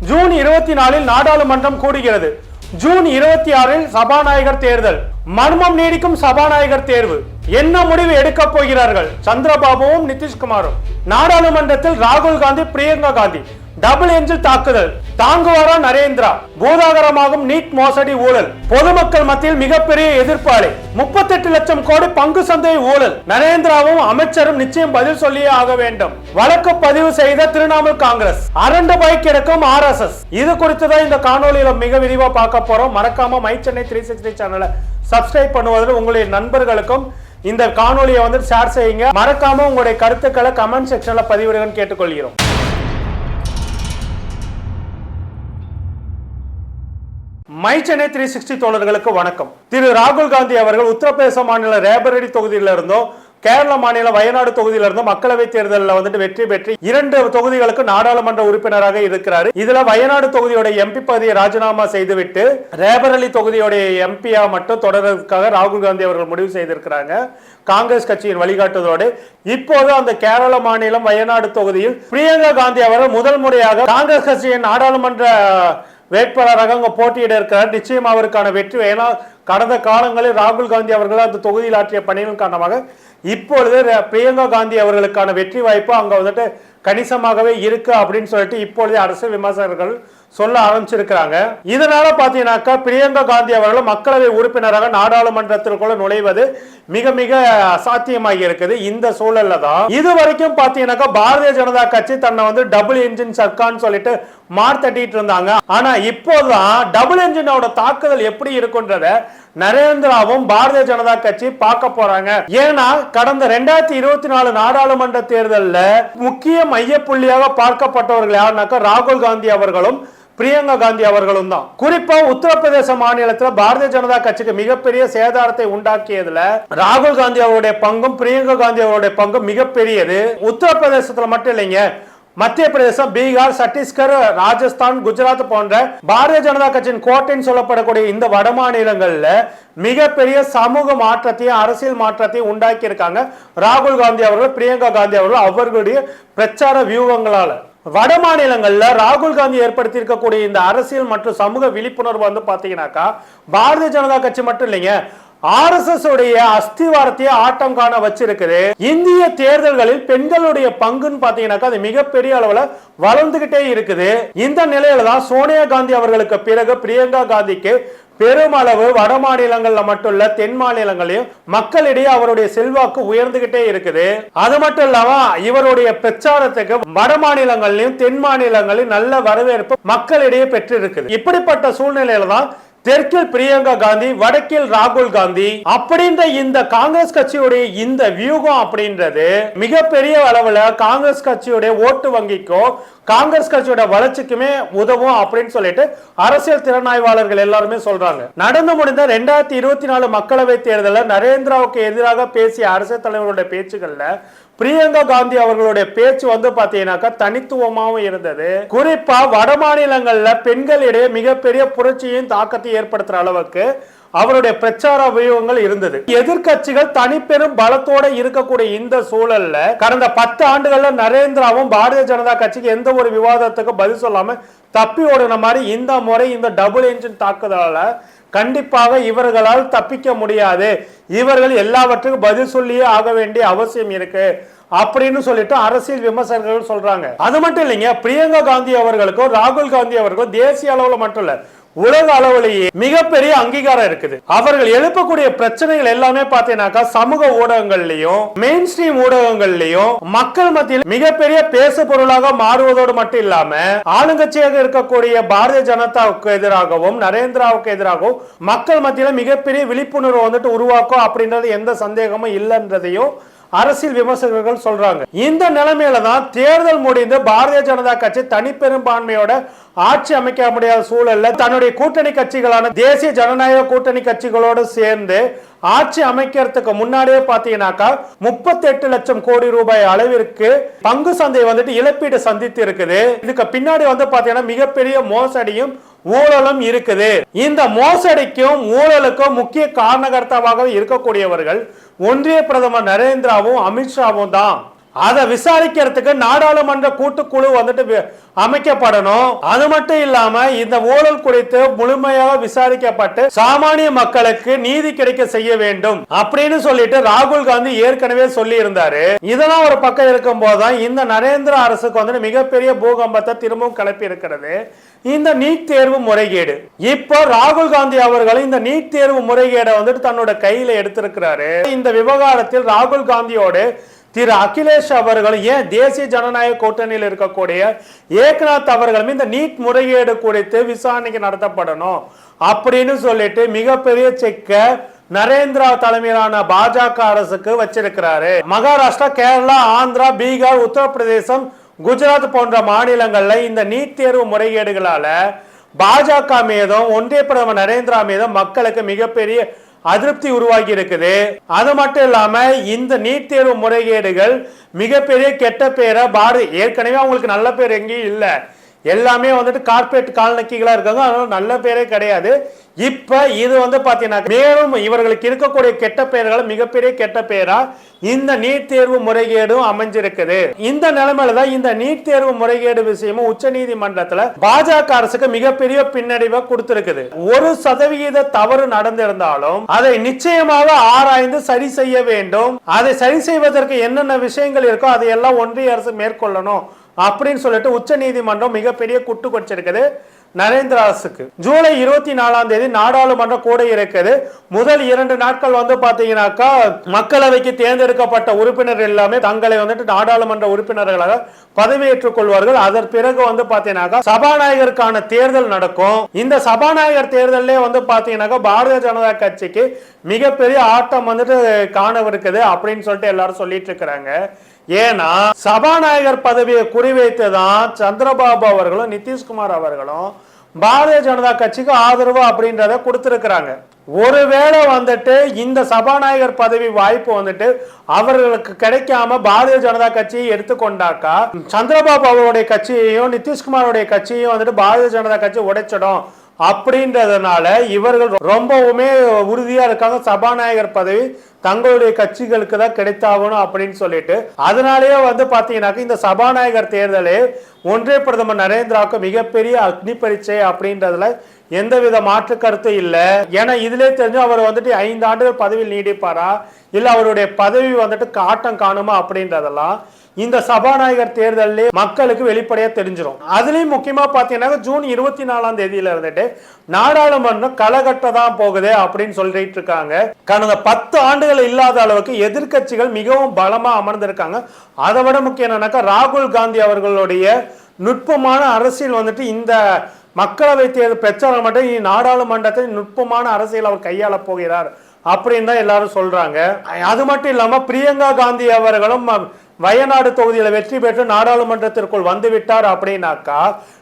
June இருபத்தி நாலில் நாடாளுமன்றம் கூடுகிறது. ஜூன் இருபத்தி ஆறில் சபாநாயகர் தேர்தல். மர்மம் நீடிக்கும் சபாநாயகர் தேர்வு. என்ன முடிவு எடுக்கப் போகிறார்கள்? சந்திரபாபுவும் நிதிஷ்குமாரும். நாடாளுமன்றத்தில் ராகுல் காந்தி பிரியங்கா காந்தி. டபுள் எஞ்சில் தாக்குதல். தாங்குவாரா நரேந்திரா? பூதாகரமாகும் நீட் மோசடி ஊழல். பொதுமக்கள் மத்தியில் மிகப்பெரிய எதிர்ப்பாளி முப்பத்தெட்டு லட்சம் கோடி பங்கு சந்தை ஊழல். நரேந்திராவும் அமைச்சரும் நிச்சயம் பதில் சொல்லியே ஆக வேண்டும். வழக்கு பதிவு செய்த திரிணாமுல் காங்கிரஸ். அரண்டு பைக் கிடக்கும் ஆர் எஸ் எஸ் இது குறித்து தான் இந்த காணொலியில மிக விரிவா பார்க்க போறோம். மறக்காம மை சென்னை த்ரீ சிக்ஸ்டி சேனலை சப்ஸ்கிரைப் பண்ணுவதில் உங்களுடைய நண்பர்களுக்கும் இந்த காணொலியை வந்து ஷேர் செய்யுங்க. மறக்காம உங்களுடைய கருத்துக்களை கமெண்ட் செக்ஷன்ல பதிவிடுங்கன்னு கேட்டுக்கொள்கிறோம். மை சென்னை த்ரீ சிக்ஸ்டி தோழர்களுக்கு வணக்கம். திரு ராகுல் காந்தி அவர்கள் உத்தரப்பிரதேச மாநில ரேபரடி தொகுதியில இருந்தும் கேரள மாநில வயநாடு தொகுதியில இருந்தும் மக்களவை தேர்தலில் வந்துட்டு வெற்றி பெற்று இரண்டு தொகுதிகளுக்கு நாடாளுமன்ற உறுப்பினராக இருக்கிறார். இதுல வயநாடு தொகுதியோட எம்பி பதவியை ராஜினாமா செய்துவிட்டு ரேபரலி தொகுதியுடைய எம்பியா மட்டும் தொடர்றதுக்காக ராகுல் காந்தி அவர்கள் முடிவு செய்திருக்கிறாங்க. காங்கிரஸ் கட்சியின் வழிகாட்டுதலோடு இப்போது அந்த கேரள மாநிலம் வயநாடு தொகுதியில் பிரியங்கா காந்தி அவர்கள் முதல் முறையாக காங்கிரஸ் கட்சியின் நாடாளுமன்ற வேட்பாளராக அங்க போட்டியிட இருக்கிறார். நிச்சயம் அவருக்கான வெற்றி. ஏன்னா கடந்த காலங்களில் ராகுல் காந்தி அவர்கள் அந்த தொகுதியில் ஆற்றிய பணிகள் காரணமாக இப்பொழுது பிரியங்கா காந்தி அவர்களுக்கான வெற்றி வாய்ப்பு அங்க வந்துட்டு கணிசமாகவே இருக்கு அப்படின்னு சொல்லிட்டு இப்பொழுதே அரசியல் விமர்சகர்கள் சொல்ல ஆரம்பிச்சிருக்கிறாங்க. இதனால பாத்தீங்கன்னாக்கா பிரியங்கா காந்தி அவர்கள் மக்களவை உறுப்பினராக நாடாளுமன்றத்திற்குள்ள நுழைவது மிக மிக அசாத்தியமாகி இருக்குது. இந்த சூழல்ல தான். இது வரைக்கும் பாத்தீங்கன்னாக்கா பாரதிய ஜனதா கட்சி தன்னை வந்து டபுள் இன்ஜின் சர்க்கான்னு சொல்லிட்டு மார்த்தட்டிட்டு இருந்தாங்க. ஆனா இப்போதான் டபுள் என்ஜினோட தாக்குதல் எப்படி இருக்குன்றத நரேந்திராவும் பாரதிய ஜனதா கட்சி பார்க்க போறாங்க. ஏன்னா கடந்த ரெண்டாயிரத்தி இருபத்தி நாலு நாடாளுமன்ற தேர்தலில் முக்கிய மையப்புள்ளியாக பார்க்கப்பட்டவர்கள் யாருனாக்கா ராகுல் காந்தி அவர்களும் பிரியங்கா காந்தி அவர்களும் தான். குறிப்பா உத்தரப்பிரதேச மாநிலத்துல பாரதிய ஜனதா கட்சிக்கு மிகப்பெரிய சேதாரத்தை உண்டாக்கியதுல ராகுல் காந்தி அவருடைய பங்கும் பிரியங்கா காந்தி அவருடைய பங்கும் மிகப்பெரியது. உத்தரப்பிரதேசத்துல மட்டும் இல்லைங்க மத்திய பிரதேசம் பீகார் சத்தீஸ்கர் ராஜஸ்தான் குஜராத் போன்ற பாரதிய ஜனதா கட்சியின் கோட்டைன்னு சொல்லப்படக்கூடிய இந்த வட மாநிலங்கள்ல மிகப்பெரிய சமூக மாற்றத்தையும் அரசியல் மாற்றத்தையும் உண்டாக்கி இருக்காங்க ராகுல் காந்தி அவர்கள் பிரியங்கா காந்தி அவர்கள் அவர்களுடைய பிரச்சார வியூகங்களால. வட மாநிலங்கள்ல ராகுல் காந்தி ஏற்படுத்தி இருக்கக்கூடிய இந்த அரசியல் மற்றும் சமூக விழிப்புணர்வு வந்து பாத்தீங்கன்னாக்கா பாரதிய ஜனதா கட்சி மட்டும் இல்லைங்க ஆர்எஸ்எஸ் உடைய அஸ்திவாரத்தையே ஆட்டம் காண வச்சிருக்குது. இந்திய தேர்தல்களில் பெண்களுடைய பங்குன்னு பாத்தீங்கன்னாக்கா அது மிகப்பெரிய அளவுல வளர்ந்துகிட்டே இருக்குது. இந்த நிலையில தான் சோனியா காந்தி அவர்களுக்கு பிறகு பிரியங்கா காந்திக்கு பெருமளவு வட மாநிலங்கள்ல மட்டும் இல்ல தென் மாநிலங்களையும் மக்களிடையே அவருடைய செல்வாக்கு உயர்ந்துகிட்டே இருக்குது. அது மட்டும் இல்லாம இவருடைய பிரச்சாரத்துக்கு வட மாநிலங்கள்லயும் தென் மாநிலங்களிலும் நல்ல வரவேற்பு மக்களிடையே பெற்று இருக்குது இப்படிப்பட்ட சூழ்நிலையில தான் தெற்கில் பிரியங்கா காந்தி வடக்கில் ராகுல் காந்தி. அப்படின்ற இந்த காங்கிரஸ் கட்சியுடைய இந்த வியூகம் அப்படின்றது மிகப்பெரிய அளவுல காங்கிரஸ் கட்சியுடைய ஓட்டு வங்கிக்கும் காங்கிரஸ் கட்சியோட வளர்ச்சிக்குமே உதவும் அப்படின்னு சொல்லிட்டு அரசியல் திறனாய்வாளர்கள் எல்லாருமே சொல்றாங்க. நடந்து முடிந்த ரெண்டாயிரத்தி இருபத்தி நாலு மக்களவை தேர்தலில் நரேந்திராவுக்கு எதிராக பேசிய அரசியல் தலைவர்களுடைய பேச்சுகள்ல பிரியங்கா காந்தி அவர்களுடைய பேச்சு வந்து பாத்தீங்கன்னாக்கா தனித்துவமாகவும் இருந்தது. குறிப்பா வட மாநிலங்கள்ல பெண்களிடையே மிகப்பெரிய புரட்சியும் தாக்கத்தையும் ஏற்படுத்துற அளவுக்கு அவருடைய பிரச்சார வியூகங்கள் இருந்தது. எதிர்க்கட்சிகள் தனிப்பெரும் பலத்தோட இருக்கக்கூடிய இந்த சூழல்ல கடந்த பத்து ஆண்டுகள்ல நரேந்திராவும் பாரதிய ஜனதா கட்சிக்கு எந்த ஒரு விவாதத்துக்கும் பதில் சொல்லாம தப்பி ஓடின மாதிரி இந்த முறை இந்த டபுள் என்ஜின் தாக்குதலால கண்டிப்பாக இவர்களால் தப்பிக்க முடியாது. இவர்கள் எல்லாவற்றுக்கும் பதில் சொல்லியே ஆக வேண்டிய அவசியம் இருக்கு. அப்படின்னு சொல்லிட்டு அரசியல் விமர்சகர்கள் சொல்றாங்க. அது மட்டும் இல்லைங்க பிரியங்கா காந்தி அவர்களுக்கும் ராகுல் காந்தி அவர்களுக்கும் தேசிய அளவில் மட்டும் இல்ல உலக அளவிலேயே மிகப்பெரிய அங்கீகாரம் இருக்குது. அவர்கள் எழுப்பக்கூடிய பிரச்சனைகள் எல்லாமே பார்த்தீங்கன்னாக்கா சமூக ஊடகங்கள்லயும் மெயின் ஸ்ட்ரீம் ஊடகங்கள்லயும் மக்கள் மத்தியில் மிகப்பெரிய பேசு பொருளாக மாறுவதோடு மட்டும் இல்லாம ஆளுங்கட்சியாக இருக்கக்கூடிய பாரதிய ஜனதாவுக்கு எதிராகவும் நரேந்திராவுக்கு எதிராகவும் மக்கள் மத்தியில மிகப்பெரிய விழிப்புணர்வு வந்துட்டு உருவாக்கும் அப்படின்றது எந்த சந்தேகமும் இல்லைன்றதையும் அரசியல் விமர்சகர்கள் சொல்றாங்க. இந்த நிலைமையில தான் தேர்தல் முடிந்து பாரதிய ஜனதா கட்சி தனிப்பெரும்பான்மையோட ஆட்சி அமைக்க முடியாத சூழல்ல தன்னுடைய கூட்டணி கட்சிகளான தேசிய ஜனநாயக கூட்டணி கட்சிகளோடு சேர்ந்து ஆட்சி அமைக்கிறதுக்கு முன்னாடியே பாத்தீங்கன்னாக்கா முப்பத்தி எட்டு லட்சம் கோடி ரூபாய் அளவிற்கு பங்கு சந்தை வந்துட்டு இழப்பீடு சந்தித்து இருக்குது இதுக்கு பின்னாடி வந்து பாத்தீங்கன்னா மிகப்பெரிய மோசடியும் ஊழலும் இருக்குது. இந்த மோசடிக்கும் ஊழலுக்கும் முக்கிய காரணகர்த்தாவாக இருக்கக்கூடியவர்கள் ஒன்றிய பிரதமர் நரேந்திராவும் அமித்ஷாவும் தான். அதை விசாரிக்கிறதுக்கு நாடாளுமன்ற கூட்டுக்குழு வந்துட்டு அமைக்கப்படணும். அது மட்டும் இல்லாம இந்த ஊழல் குறித்து முழுமையாக விசாரிக்கப்பட்டு சாமானிய மக்களுக்கு நீதி கிடைக்க செய்ய வேண்டும் அப்படின்னு சொல்லிட்டு ராகுல் காந்தி ஏற்கனவே சொல்லி இருந்தாரு இதெல்லாம் ஒரு பக்கம் இருக்கும் போதுதான் இந்த நரேந்திர அரசுக்கு வந்துட்டு மிகப்பெரிய பூகம்பத்தை திரும்பவும் கிளப்பி இருக்கிறது. இந்த நீட் தேர்வு முறைகேடு. இப்போ ராகுல் காந்தி அவர்கள் இந்த நீட் தேர்வு முறைகேடை வந்துட்டு தன்னோட கையில எடுத்திருக்கிறாரு. இந்த விவகாரத்தில் ராகுல் காந்தியோடு திரு அகிலேஷ் அவர்களும் ஏன் தேசிய ஜனநாயக கூட்டணியில் இருக்கக்கூடிய ஏக்நாத் அவர்களும் இந்த நீட் முறைகேடு குறித்து விசாரணைக்கு நடத்தப்படணும் அப்படின்னு சொல்லிட்டு மிகப்பெரிய செக்க நரேந்திரா தலைமையிலான பாஜக அரசுக்கு வச்சிருக்கிறாரு. மகாராஷ்டிரா கேரளா ஆந்திரா பீகார் உத்தரப்பிரதேசம் குஜராத் போன்ற மாநிலங்களில் இந்த நீட் தேர்வு முறைகேடுகளால் பாஜக மீதும் ஒன்றிய பிரதமர் நரேந்திரா மீதும் மக்களுக்கு மிகப்பெரிய அதிருப்தி உருவாகி இருக்குது. அது மட்டும் இல்லாம இந்த நீட் தேர்வு முறைகேடுகள் மிகப்பெரிய கெட்ட பேரை பாரதி ஏற்கனவே அவங்களுக்கு நல்ல பேர் எங்கேயும் இல்லை. எல்லாமே வந்துட்டு கார்பரேட் கால்நக்கிகளாக இருக்காங்க. அதனால நல்ல பேரே கிடையாது. இப்போ இது வந்து பார்த்தீங்கன்னா மேலும் இவர்களுக்கு இருக்கக்கூடிய கெட்ட பெயர்கள் மிகப்பெரிய கெட்ட பெயராக இந்த நீட் தேர்வு முறைகேடும் அமைஞ்சிருக்குது. இந்த நிலைமையில தான் இந்த நீட் தேர்வு முறைகேடு விஷயமும் உச்ச நீதிமன்றத்தில் பாஜக அரசுக்கு மிகப்பெரிய பின்னடைவை கொடுத்திருக்குது. ஒரு சதவிகித தவறு நடந்திருந்தாலும் அதை நிச்சயமாக ஆராய்ந்து சரி செய்ய வேண்டும். அதை சரி செய்வதற்கு என்னென்ன விஷயங்கள் இருக்கோ அதையெல்லாம் ஒன்றிய அரசு மேற்கொள்ளணும். அப்படின்னு சொல்லிட்டு உச்ச நீதிமன்றம் மிகப்பெரிய குட்டு கொச்சிருக்குது நரேந்திர அரசுக்கு. ஜூலை இருபத்தி நாலாம் தேதி நாடாளுமன்றம் கூட இருக்குது முதல் இரண்டு நாட்கள் வந்து பாத்தீங்கன்னாக்கா மக்களவைக்கு தேர்ந்தெடுக்கப்பட்ட உறுப்பினர் எல்லாமே தங்களை வந்துட்டு நாடாளுமன்ற உறுப்பினர்களாக பதவியேற்றுக் கொள்வார்கள். அதன் பிறகு வந்து பாத்தீங்கன்னாக்கா சபாநாயகருக்கான தேர்தல் நடக்கும். இந்த சபாநாயகர் தேர்தலே வந்து பாத்தீங்கன்னாக்கா பாரதிய ஜனதா கட்சிக்கு மிகப்பெரிய ஆட்டம் வந்துட்டு காணவிருக்குது அப்படின்னு சொல்லிட்டு எல்லாரும் சொல்லிட்டு இருக்கிறாங்க. ஏன்னா சபாநாயகர் பதவியை குறிவைத்து தான் சந்திரபாபு அவர்களும் நிதிஷ்குமார் அவர்களும் பாரதிய ஜனதா கட்சிக்கு ஆதரவு அப்படின்றத கொடுத்துருக்குறாங்க. ஒருவேளை வந்துட்டு இந்த சபாநாயகர் பதவி வாய்ப்பு வந்துட்டு அவர்களுக்கு கிடைக்காம பாரதிய ஜனதா கட்சியை எடுத்துக்கொண்டாக்கா சந்திரபாபு அவருடைய கட்சியையும் நிதிஷ்குமாரோடைய கட்சியையும் வந்துட்டு பாரதிய ஜனதா கட்சி உடைச்சிடும். அப்படின்றதுனால இவர்கள் ரொம்பவுமே உறுதியா இருக்காங்க. சபாநாயகர் பதவி தங்களுடைய கட்சிகளுக்கு தான் கிடைத்தாகணும் அப்படின்னு சொல்லிட்டு. அதனாலேயே வந்து பாத்தீங்கன்னாக்க இந்த சபாநாயகர் தேர்தலே ஒன்றிய பிரதமர் நரேந்திராவுக்கு மிகப்பெரிய அக்னி பரீட்சை அப்படின்றதுல எந்தவித மாற்று கருத்து இல்லை. ஏன்னா இதுலயே தெரிஞ்சு அவர் வந்துட்டு ஐந்து ஆண்டுகள் பதவியில் நீடிப்பாரா? இல்ல அவருடைய பதவி வந்துட்டு காட்டம் காணுமா அப்படின்றதெல்லாம் இந்த சபாநாயகர் தேர்தலில் மக்களுக்கு வெளிப்படையா தெரிஞ்சிடும் அதுலயும் முக்கியமா பாத்தீங்கன்னா ஜூன் இருபத்தி நாலாம் தேதியில இருந்துட்டு நாடாளுமன்றம் களகட்ட தான் போகுது அப்படின்னு சொல்லிட்டு இருக்காங்க. கடந்த பத்து ஆண்டுகள் இல்லாத அளவுக்கு எதிர்க்கட்சிகள் மிகவும் பலமா அமர்ந்திருக்காங்க. அதை விட முக்கியம் என்னன்னாக்கா ராகுல் காந்தி அவர்களுடைய நுட்பமான அரசியல் வந்துட்டு இந்த மக்களவை தேர்தல் பிரச்சாரம் மட்டும் நாடாளுமன்றத்தில் நுட்பமான அரசியல் அவர் கையாள போகிறார் அப்படின்னு தான் எல்லாரும் சொல்றாங்க. அது மட்டும் இல்லாம பிரியங்கா காந்தி அவர்களும் வயநாடு தொகுதியில வெற்றி பெற்று நாடாளுமன்றத்திற்குள் வந்து விட்டார் அப்படின்னாக்கா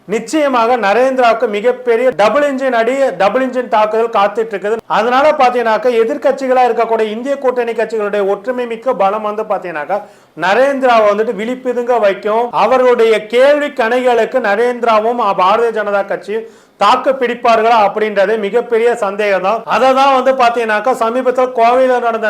நிச்சயமாக நரேந்திராவுக்கு மிகப்பெரிய டபுள் இன்ஜின் அடி டபுள் இன்ஜின் தாக்குதல் காத்துட்டு இருக்குது அதனால பாத்தீங்கன்னாக்கா எதிர்க்கட்சிகளா இருக்கக்கூடிய இந்திய கூட்டணி கட்சிகளுடைய ஒற்றுமை மிக்க பலம் வந்து பாத்தீங்கன்னாக்கா நரேந்திராவை வந்துட்டு விழிப்புதுங்க வைக்கும். அவர்களுடைய கேள்வி கணைகளுக்கு நரேந்திராவும் பாரதிய ஜனதா கட்சியும் தாக்கு பிடிப்பார்களா அப்படின்றது மிகப்பெரிய சந்தேகம் தான் அதை தான் வந்து பாத்தீங்கன்னாக்கா சமீபத்தில் கோவையில் நடந்த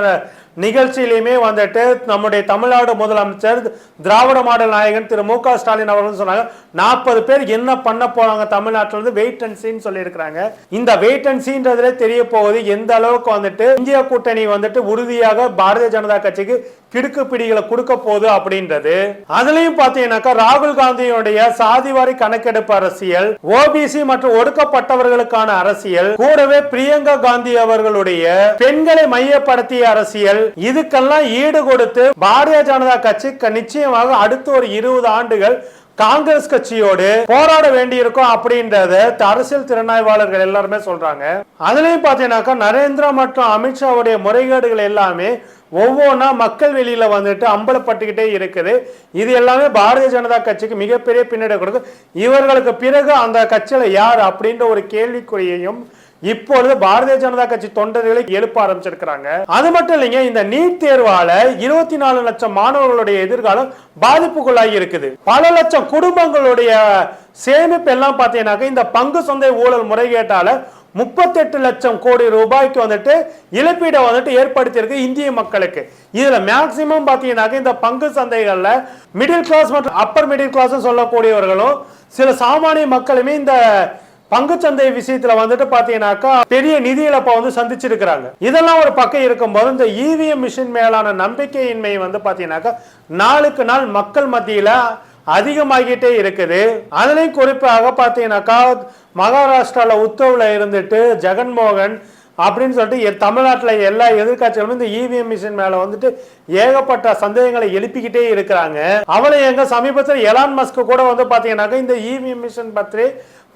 நிகழ்ச்சியிலையுமே வந்துட்டு நம்முடைய தமிழ்நாடு முதலமைச்சர் திராவிட மாடல் நாயகன் திரு மு க ஸ்டாலின் அவர்கள் சொன்னாங்க நாற்பது பேர் என்ன பண்ண போறாங்க தமிழ்நாட்டில் இருந்து வெயிட் அண்ட் சீன் சொல்லியிருக்கிறாங்க. இந்த வெயிட் அண்ட் சீன்றதுல தெரிய போகுது எந்த அளவுக்கு வந்துட்டு இந்திய கூட்டணி வந்துட்டு உறுதியாக பாரதிய ஜனதா கட்சிக்கு கிடுக்கு பிடிகளை கொடுக்க போகுது அப்படின்றது. அதுலயும் பாத்தீங்கன்னாக்கா ராகுல் காந்தியுடைய சாதிவாரி கணக்கெடுப்பு அரசியல் ஓபிசி மற்றும் ஒடுக்கப்பட்டவர்களுக்கான அரசியல் கூடவே பிரியங்கா காந்தி அவர்களுடைய பெண்களை மையப்படுத்திய அரசியல் இதுக்கெல்லாம் ஈடு கொடுத்து பாரதிய ஜனதா கட்சி நிச்சயமாக அடுத்த ஒரு இருபது ஆண்டுகள் காங்கிரஸ் கட்சியோடு போராட வேண்டியிருக்கும் அப்படின்றத அரசியல் திறனாய்வாளர்கள் எல்லாருமே சொல்றாங்க. அதுலயும் பாத்தீங்கன்னாக்கா நரேந்திரா மற்றும் அமித்ஷாவுடைய முறைகேடுகள் எல்லாமே ஒவ்வொன்றா மக்கள் வெளியில் வந்துட்டு அம்பலப்பட்டுக்கிட்டே இருக்குது. இது எல்லாமே பாரதிய ஜனதா கட்சிக்கு மிகப்பெரிய பின்னடை கொடுக்கும் இவர்களுக்கு பிறகு அந்த கட்சியில் யார் அப்படின்ற ஒரு கேள்விக்குறியையும் இப்பொழுது பாரதிய ஜனதா கட்சி தொண்டர்களை எழுப்ப ஆரம்பிச்சிருக்கிறாங்க. அது மட்டும் இல்லைங்க இந்த நீட் தேர்வால இருபத்தி நாலு லட்சம் மாணவர்களுடைய எதிர்காலம் பாதிப்புக்குள்ளாகி இருக்குது. பல லட்சம் குடும்பங்களுடைய சேமிப்பு எல்லாம் பார்த்தீங்கன்னாக்க இந்த பங்கு சந்தை ஊழல் முறைகேட்டால முப்பத்தெட்டு லட்சம் கோடி ரூபாய்க்கு வந்துட்டு இழப்பீடை வந்துட்டு ஏற்படுத்தியிருக்கு இந்திய மக்களுக்கு. இதில் மேக்சிமம் பார்த்தீங்கன்னாக்க இந்த பங்கு சந்தைகளில் மிடில் கிளாஸ் மற்றும் அப்பர் மிடில் கிளாஸ் சொல்லக்கூடியவர்களும் சில சாமானிய மக்களுமே இந்த பங்குச்சந்தை விஷயத்துல வந்துட்டு பாத்தீங்கன்னாக்கா பெரிய நிதி இழப்பை வந்து சந்திச்சிருக்கிறாங்க. இதெல்லாம் ஒரு பக்கம் இருக்கும்போது இந்த இவிஎம் மிஷின் மேலான நம்பிக்கையின்மை வந்து பாத்தீங்கன்னாக்கா நாளுக்கு நாள் மக்கள் மத்தியில அதிகமாகிட்டே இருக்குது. அதுலயும் குறிப்பாக பார்த்தீங்கன்னாக்கா மகாராஷ்டிராவில் உத்தவில் இருந்துட்டு ஜெகன்மோகன் அப்படின்னு சொல்லிட்டு தமிழ்நாட்டில் எல்லா எதிர்கட்சிகளும் இந்த இவிஎம் மிஷின் மேல வந்துட்டு ஏகப்பட்ட சந்தேகங்களை எழுப்பிக்கிட்டே இருக்கிறாங்க. அவளை எங்க சமீபத்தில் எலான் மஸ்க் கூட வந்து பாத்தீங்கன்னாக்கா இந்த இவிஎம் மிஷின் பற்றி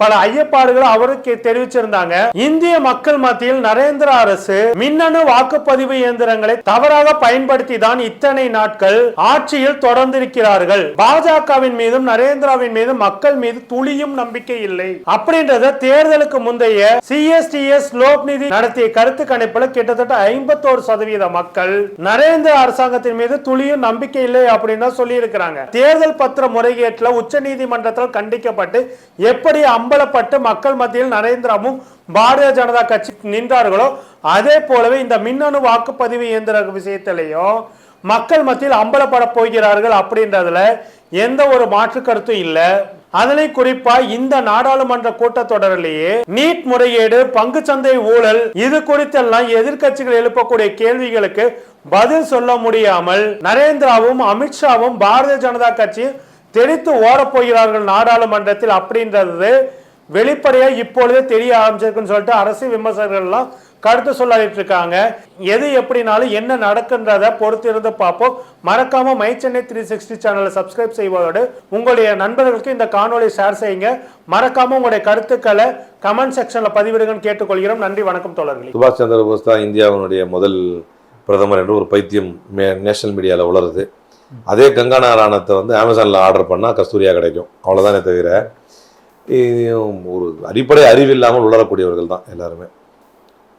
பல ஐயப்பாடுகளை அவருக்கு தெரிவிச்சிருந்தாங்க. இந்திய மக்கள் மத்தியில் நரேந்திர அரசு மின்னணு வாக்குப்பதிவு இயந்திரங்களை தவறாக பயன்படுத்தி தான் இத்தனை நாட்கள் ஆட்சியில் தொடர்ந்திருக்கிறார்கள். பாஜகவின் மீதும் நரேந்திராவின் மீதும் மக்கள் மீது துளியும் நம்பிக்கை இல்லை. அப்படின்றத தேர்தலுக்கு முந்தைய சிஎஸ்டிஎஸ் லோக் லோக்நிதி நடத்திய கருத்து கணிப்புல கிட்டத்தட்ட ஐம்பத்தோரு சதவீத மக்கள் நரேந்திர அரசாங்கத்தின் மீது துளியும் நம்பிக்கை இல்லை அப்படின்னு தான் சொல்லி இருக்கிறாங்க தேர்தல் பத்திர முறைகேட்டுல உச்ச நீதிமன்றத்தால் கண்டிக்கப்பட்டு எப்படி அம்பலப்பட்டு மக்கள் மத்தியில் நரேந்திரமும் பாரதிய ஜனதா கட்சி நின்றார்களோ அதே போலவே இந்த மின்னணு வாக்குப்பதிவு இயந்திர விஷயத்திலையும் மக்கள் மத்தியில் அம்பலப்பட போகிறார்கள் அப்படின்றதுல எந்த ஒரு மாற்று கருத்தும் இல்லை. அதனை குறிப்பா இந்த நாடாளுமன்ற கூட்டத்தொடரிலேயே நீட் முறையீடு பங்கு சந்தை ஊழல் இது குறித்தெல்லாம் எதிர்க்கட்சிகள் எழுப்பக்கூடிய கேள்விகளுக்கு பதில் சொல்ல முடியாமல் நரேந்திராவும் அமித்ஷாவும் பாரதிய ஜனதா கட்சியும் தெரித்து ஓடப்போகிறார்கள் நாடாளுமன்றத்தில் அப்படின்றது வெளிப்படையா இப்பொழுதே தெரிய ஆரம்பிச்சிருக்குன்னு சொல்லிட்டு அரசு விமர்சகர்கள் எல்லாம் கருத்து சொல்லாதிட்டு இருக்காங்க. எது எப்படினாலும் என்ன நடக்குன்றத பொறுத்து இருந்து பார்ப்போம். மறக்காம மை சென்னை த்ரீ சிக்ஸ்டி சேனலை சப்ஸ்கிரைப் செய்வதோடு உங்களுடைய நண்பர்களுக்கு இந்த காணொலி ஷேர் செய்யுங்க. மறக்காம உங்களுடைய கருத்துக்களை கமெண்ட் செக்ஷன்ல பதிவிடுங்கன்னு கேட்டுக்கொள்கிறோம். நன்றி வணக்கம் தோழர்களே. சுபாஷ் சந்திர போஸ் தான் இந்தியாவினுடைய முதல் பிரதமர் என்று ஒரு பைத்தியம் நேஷனல் மீடியாவில் உளருது. அதே கங்கா நாராயணத்தை வந்து அமேசானில் ஆர்டர் பண்ணால் கஸ்தூரியா கிடைக்கும். அவ்வளோதானே தவிர இது ஒரு அடிப்படை அறிவு இல்லாமல் உளரக்கூடியவர்கள் தான் எல்லாருமே.